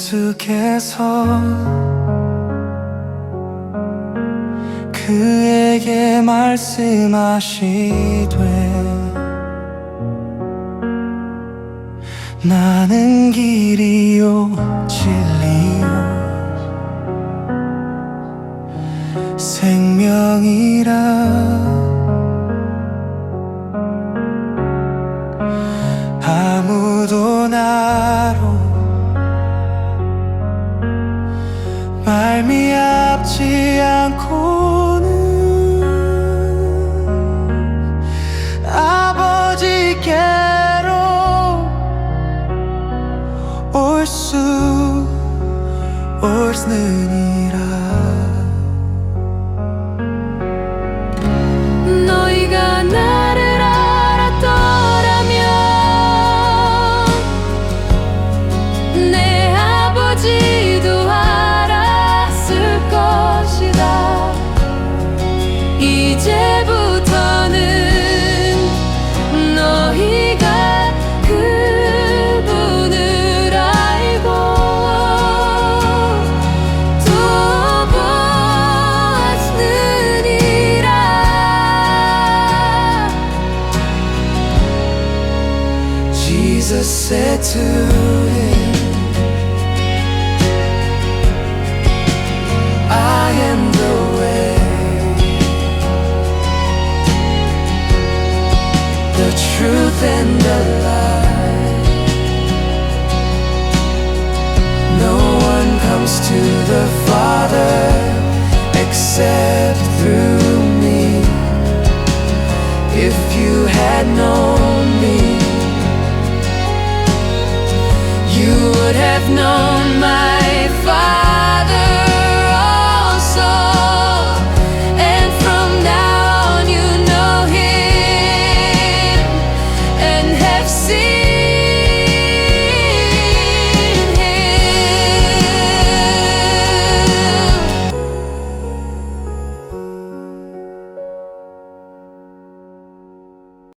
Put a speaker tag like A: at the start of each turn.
A: 주께서 그에게 말씀하시되 나는 길이요 진리요. 생명이라 말미암지 않고는 아버지께로 올 수 없느니라 Jesus said to him, I am the way, the truth, and the life. No one comes to the Father except through me. If you had known no